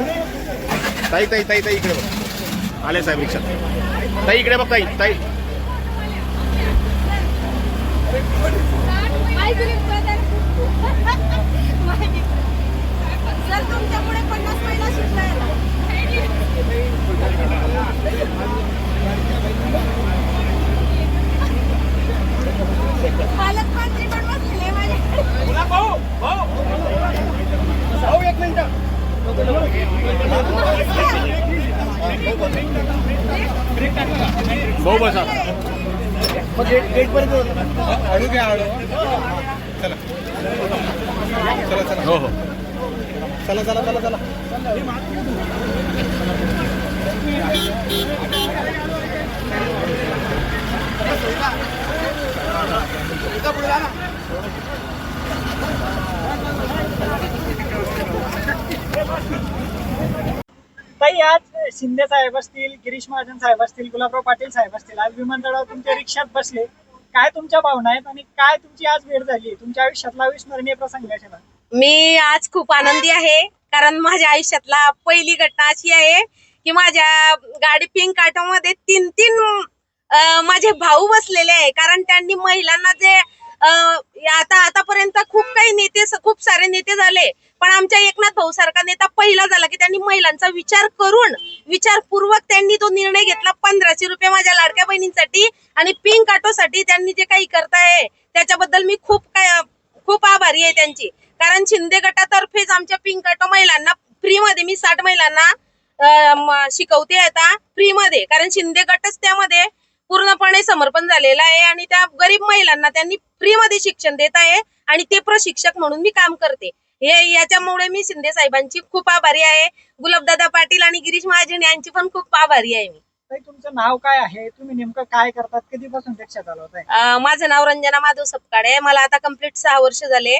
ताई ताई ताई ताई इकडे बघ. आले साहेब रिक्षा. ताई इकडे बघ ताई ताई सर तुमच्यामुळे पन्नास महिला शिकताय पालकमंत्री पण बसले माझ्याकडे भाऊ बसा. हळू घ्या हळू चला. चला चला. हो हो. चला चला चला चला. काही आज शिंदे साहेब असतील गिरीश महाजन साहेब असतील गुलाबराव पाटील साहेब असतील आज विमानतळावर तुमच्या रिक्षात बसले काय तुमच्या भावना आहेत आणि काय तुमची आज वेळ झाली? तुमच्या आयुष्यातला अविस्मरणीय प्रसंग असेल मी आज खूप आनंदी आहे कारण माझ्या आयुष्यातला पहिली घटना अशी आहे की माझ्या गाडी पिंक ऑटो मध्ये तीन तीन माझे भाऊ बसलेले आहे. कारण त्यांनी महिलांना जे आता आतापर्यंत खूप काही नेते खूप सारे नेते झाले. पण आमच्या एकनाथ भाऊ सारखा नेता पहिला झाला की त्यांनी महिलांचा विचार करून विचारपूर्वक त्यांनी तो निर्णय घेतला पंधराशे रुपये माझ्या लाडक्या बहिणींसाठी आणि पिंक ऑटोसाठी त्यांनी जे काही करताय त्याच्याबद्दल मी खूप काय खूप आभारी आहे त्यांची. कारण शिंदे गटातर्फेच आमच्या पिंक ऑटो महिलांना फ्रीमध्ये मी साठ महिलांना शिकवते आता फ्रीमध्ये. कारण शिंदे गटच त्यामध्ये पूर्णपणे समर्पण झालेलं आहे आणि त्या गरीब महिलांना त्यांनी फ्रीमध्ये शिक्षण देत आहे आणि ते प्रशिक्षक म्हणून मी काम करते. हे याच्यामुळे मी शिंदे साहेबांची खूप आभारी आहे. गुलाबदादा पाटील आणि गिरीश महाजन यांची पण खूप आभारी आहे मी. ताई तुमचं नाव काय आहे? तुम्ही नेमकं काय करतात? कधीपासून रिक्षा चालवताय अं, माझं नाव रंजना माधव सपकाळे मला आता कंप्लीट सहा वर्ष झाले.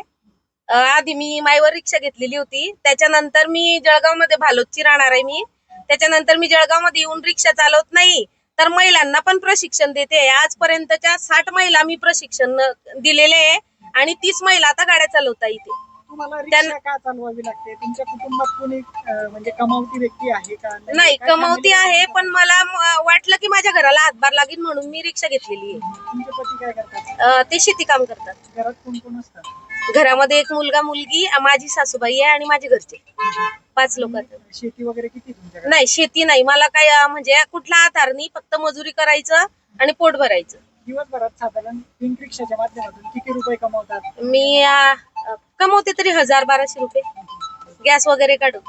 अं, आधी मी माईवर रिक्षा घेतलेली होती. त्याच्यानंतर मी जळगावमध्ये भालोदची राहणार आहे मी. त्याच्यानंतर मी जळगावमध्ये येऊन रिक्षा चालवत नाही. तर महिलांना पण प्रशिक्षण देते आजपर्यंतच्या साठ महिला मी प्रशिक्षण दिलेले आहे. आणि तीस महिला आता गाड्या चालवता इथे तुम्हाला त्यांना- रिक्षा का चालवावी लागते? तुमच्या कुटुंबात कोणी अं, म्हणजे कमावती व्यक्ती आहे का? नाही काय कमावती family आहे पण मला म- वाटलं की माझ्या घराला हातभार लागेल म्हणून मी रिक्षा घेतलेली आहे. तुमचे पती काय करतात? अं, ते शेती काम करतात. घरात कोण कोण असतात? घरामध्ये एक मुलगा मुलगी अं, माझी सासूबाई आहे आणि माझे घरचे. पाच लोक शेती वगैरे किती तुमच्याकडे? नाही शेती नाही. मला काय अं, म्हणजे कुठला आधार नाही फक्त मजुरी करायचं आणि पोट भरायचं. दिवसभरात साधारण पिंक रिक्षाच्या माध्यमातून किती रुपये कमवतात? मी अं, कमवते तरी हजार बाराशे रुपये. गॅस वगैरे काढून.